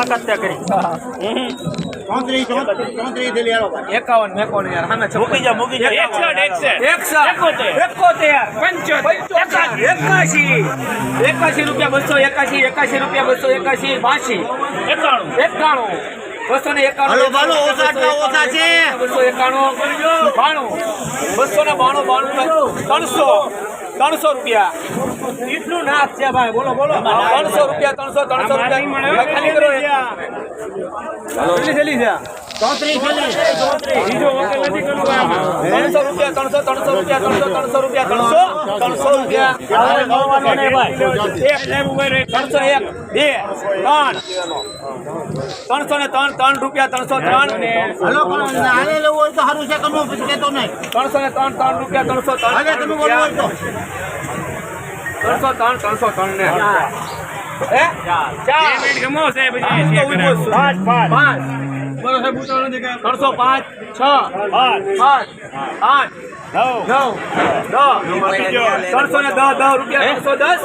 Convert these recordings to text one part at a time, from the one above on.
તાકાત કરી એકાશી રૂપિયા બસો એકાશી એકાશી એકાણું એકાણું બસો ને એકાણું. બસો એકાણું બાણું બસો ને બાણું બાણું ત્રણસો ત્રણસો રૂપિયા એટલું નાશ છે ભાઈ. બોલો બોલો. ત્રણસો રૂપિયા ત્રણસો ત્રણસો રૂપિયા. ખાલી કરો જલ્દી છે. ત્રણસો રૂપિયા ત્રણસો ત્રણસો રૂપિયા ત્રણસો ત્રણસો રૂપિયા ત્રણસો ત્રણસો રૂપિયા. ત્રણસો એક. બે ત્રણ. ત્રણસો ને ત્રણ ત્રણ રૂપિયા ત્રણસો ત્રણ. ત્રણસો ને ત્રણ ત્રણ રૂપિયા ત્રણસો ત્રણ હવે તમે બોલવું હોય તો ત્રણસો ત્રણ ત્રણસો ત્રણ ને ત્રણસો પાંચ છ. પાંચ. આઠ. ત્રણસો ને દસ દસ રૂપિયા ત્રણસો દસ.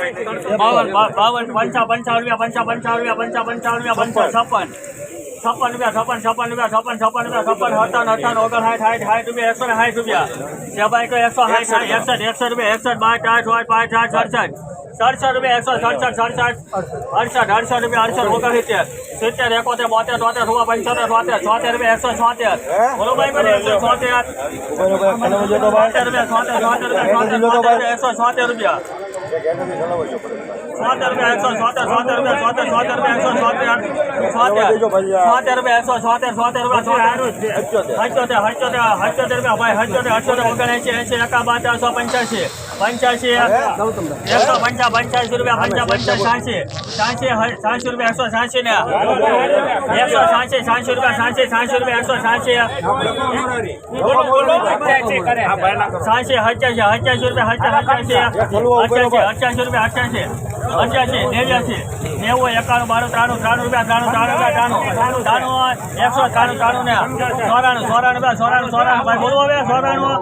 બાવન બાવન પંચા પંચા રૂપિયા પંચા પંચા રૂપિયા પંચા પંચા રૂપિયા પંચા છપ્પન. છપ્પન રૂપિયા છપ્પન છપ્પન રૂપિયા છપ્પન છપ્પન રૂપિયા છપ્પન અઠાવન અઠાવન ઓગણ સાઠ સાઠ સાઠ રૂપિયા એકસો ને સાઠ રૂપિયા. સેબાઈ તો એકસો સાઠ સાઠ એકસઠ એકસઠ રૂપિયા એકસઠ બાર આઠ આઠ પાંચ આઠ સડસઠ. સડસઠ રૂપિયા એકસો સડસઠ સડસઠ. અડસઠ અડસઠ રૂપિયા અડસઠ ઓગણસિત્તેર. સિત્તેર એકોતેર બોતેર તોતેર સોળ પંચોતેર છોતેર છોતેર રૂપિયા એકસો છોતેર બોલો ભાઈ મને એકસો છોતેર છોતેર રૂપિયા છોતેર છોતેર રૂપિયા છોતેર છોતેર એકસો છોતેર રૂપિયા. છોતેર રૂપિયા એકસો રૂપિયા સોતેર છોતેર રૂપિયા એકસો છોતેર છોતેર છોતેર રૂપિયા એકસો છોતેર રૂપિયા હચોતેર. હચોતેર હચોતેર રૂપિયા ભાઈ હચોતેર અઠ્યોતેર ઓગણએંશી એંશી એકા બાર ચારસો પંચ્યાસી પંચ્યાસી એકસો પંચા પંચ્યાસી રૂપિયા પંચા પંચા છ્યાસી છ્યાસી છ્યાસી રૂપિયા એકસો ને. એકસો છ્યાસી છ્યાસી રૂપિયા છ્યાસી છ્યાસી રૂપિયા એકસો કરે. છ્યાસી હચ્યાસી હચ્યાસી રૂપિયા હચ્યાસી અઠ્યાસી અઠ્યાસી રૂપિયા અઠ્યાસી. અઠ્યાસી નેવ્યાસી નેવું એકાણું બાણું ત્રાણું ત્રાણું રૂપિયા ત્રાણું ત્રાણું રૂપિયા ત્રાણું. ત્રાણું એકસો ત્રાણું ત્રાણું ને ચોરાણું ચોરાણું રૂપિયા ચોરાણું ચોરાણું. ભાઈ બોલવો હવે ચોરાણું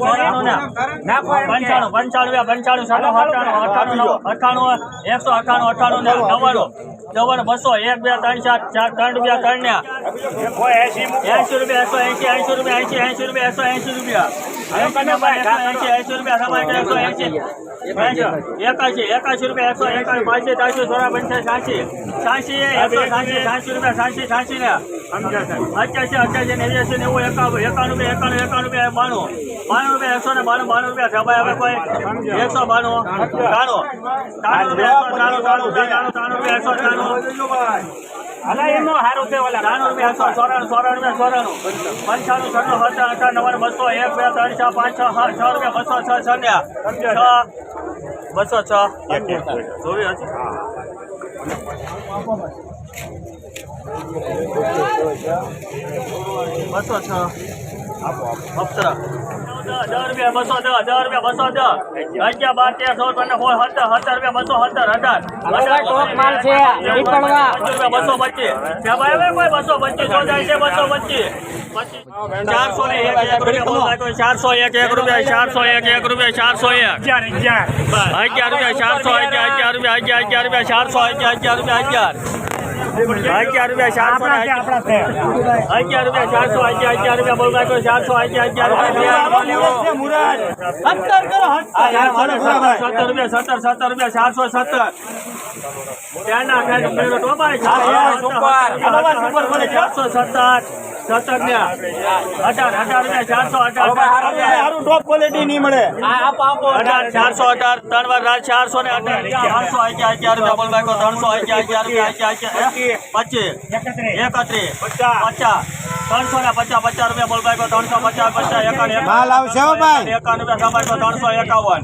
ચોરાણું ને પંચાણું પંચાણું રૂપિયા પંચાણું સાઠું અઠાણું અઠાણું અઠાણું એકસો અઠાણું અઠાણું ને નવ્વાણું. નવ્વાણું બસો એક બે ત્રણ ચાર ચાર ત્રણ રૂપિયા ત્રણ ને. એસી રૂપિયા એકસો એસી એસી રૂપિયા એસી એસી રૂપિયા એકસો એસી રૂપિયા. એકાશી એકાશી રૂપિયા એકસો એકાશી પાંચી ત્રાસી સોળા પંચાસી સાસી સાસી એકસો રૂપિયા સાસી સાસી ને. અઠ્યાસી અઠ્યાસી નેવ્યાસી નેવું એકાણું એકાણું એકાણું એકાણું બાણું. બાણું રૂપિયા, એકસો ને બાણું બાણું રૂપિયા સભાઈ હવે કોઈ. એકસો બાણું. ત્રાણું ત્રાણું રૂપિયા ત્રાણું ત્રાણું ત્રાણું એકસો ત્રાણું અલા એનો હારો છે ઓલા નાનો રૂપિયા એકસો ચોરાણું ચોરાણું રૂપિયા ચોરાણું. પંચાણું છન્નું સત્તર નવ્વાણું બસો એક બે ત્રણ છ પાંચ છ છ રૂપિયા બસો છ છ ને છ બસો છ. જોવી હશે બસો છ. દસ રૂપિયા બસો દસ દસ રૂપિયા બસો દસ. અગિયાર બાર તેર સોળ પંદર સોળ સત્તર સત્તર રૂપિયા બસો સત્તર અઢાર. ટોપ માલ છે બસો પચીસ. કોઈ બસો પચીસ સો છે બસો પચીસ. ચારસો ને એક એક રૂપિયા ચારસો એક એક રૂપિયા ચારસો એક એક રૂપિયા ચારસો એક. અગિયાર અગિયાર. અગિયાર રૂપિયા ચારસો અગિયાર અગિયાર રૂપિયા અગિયાર અગિયાર રૂપિયા ચારસો અગિયાર અગિયાર રૂપિયા અગિયાર. અગિયાર રૂપિયા ચારસો અગિયાર. રૂપિયા ચારસો અગિયાર રૂપિયા બોલ ચારસો અગિયાર રૂપિયા. સત્તર રૂપિયા સત્તર સત્તર રૂપિયા ચારસો સત્તર. ચારસો સત્તર. સત્તર ને અઢાર. અઢાર રૂપિયા ચારસો અઢાર ટોપ ક્વોલિટી નહીં મળે. અઢાર ચારસો અઢાર ત્રણ વાર રાત ચારસો ને અઢાર. ત્રણસો અગિયાર અગિયાર ત્રણસો પચીસ. એકત્રીસ. પચાસ. ત્રણસો ને પચાસ પચાસ રૂપિયા બોલ ભાઈ ત્રણસો પચાસ પચાસ રૂપિયા કમાઈ ત્રણસો એકાવન.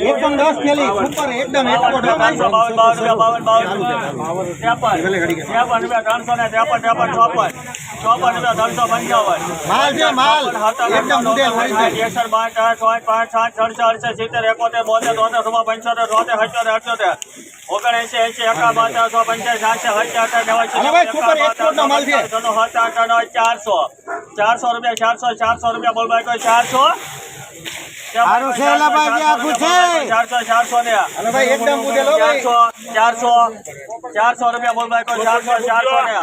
એકદમ દસ થેલી એકદમ ત્રણસો બાવન બાવન રૂપિયા બાવન બાવન ત્રેપન ત્રેપન રૂપિયા ત્રણસો ને ત્રેપન ત્રેપન ચોપન ચોપન ત્રણસો પંચાવન માલ છે માલ એકદમ ઉડેલ ઓરિજિનલ ચારસો. ચારસો રૂપિયા ચારસો ચારસો રૂપિયા ચારસો. ચારસો રૂપિયા બોલ ભાઈ કોઈ ચારસો ચારસો ને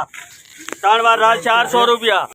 ત્રણ વાર ચારસો રૂપિયા.